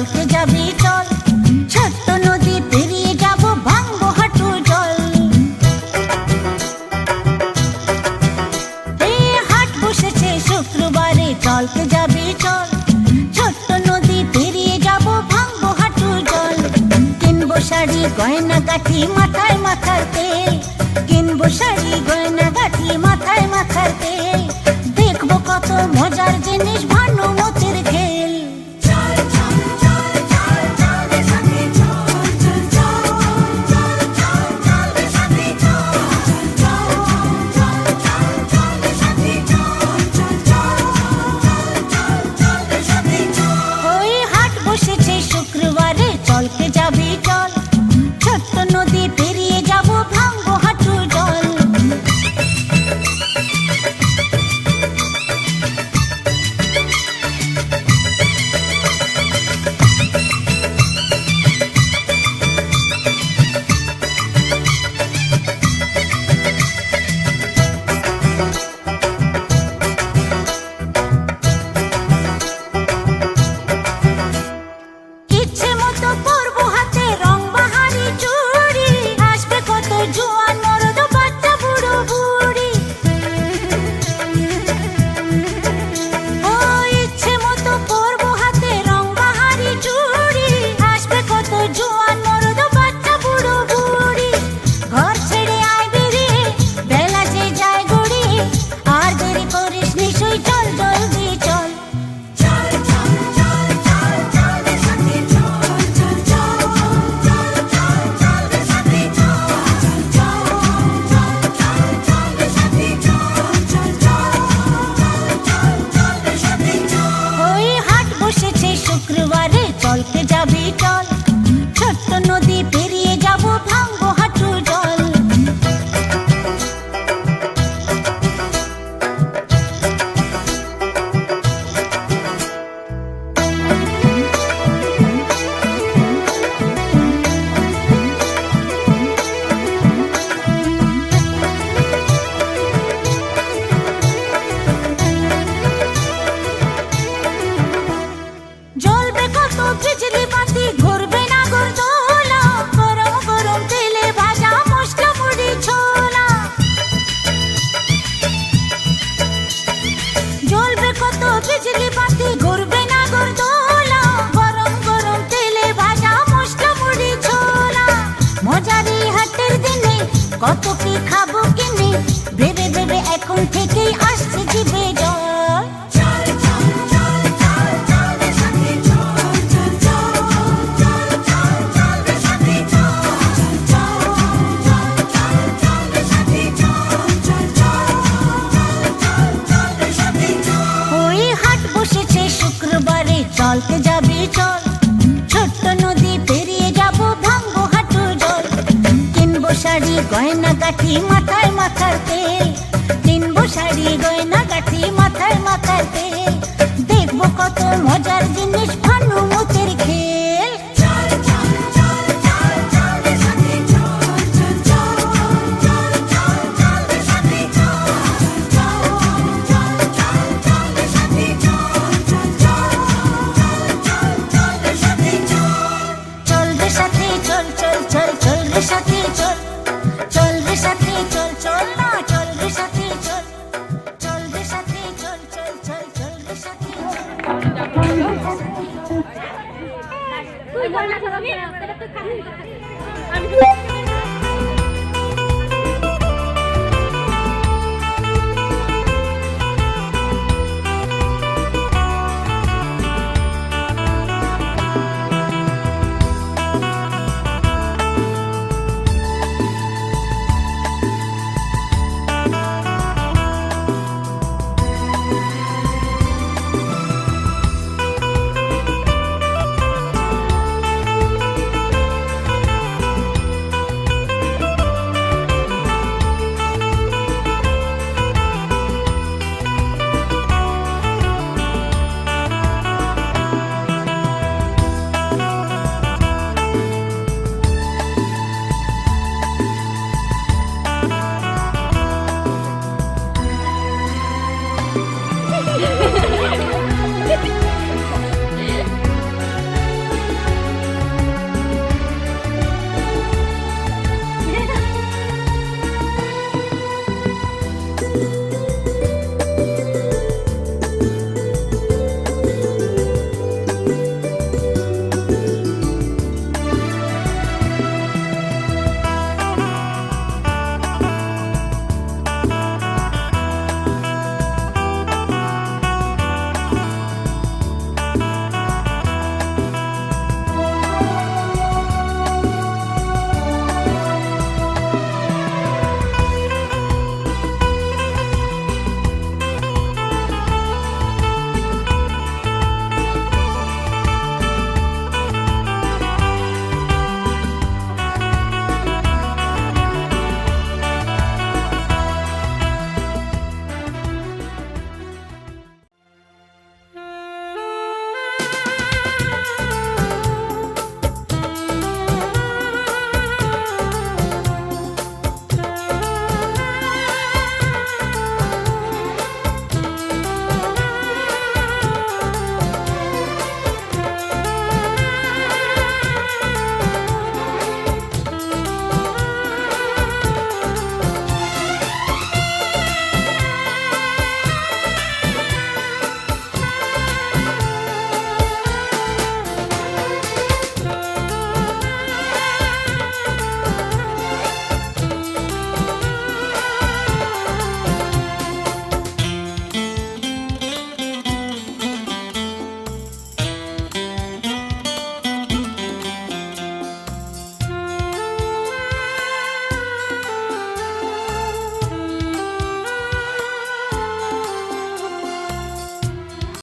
চলকে যাবি চল ছোট্ট নদী পেরিয়ে যাব ভাঙবো হাঁটু জল। হাট বসেছে শুক্রবারে চলকে যাবি চল ছোট্ট নদী পেরিয়ে যাব ভাঙবো হাঁটু জল। কিনবো শাড়ি গয়না গাঠি মাথায় মাথার তেল। কিনবো শাড়ি গয়না গাঠি মাথায় মাথার তেল। দেখব কত মজার と এখন থেকেই আসছে জিভে জল। শুক্রবারে, চলতে যাবি চল। ছোট্ট নদী পেরিয়ে যাব, ভাঙবো হাঁটু জল। কিনবো শাড়ি গয়না গাঠি মাথায় মাথার তেল। শাড়ি গয়না গাঠি মাথায় মাথায় তেল দেখব কত মজার জিনিস ভানুমতির আমি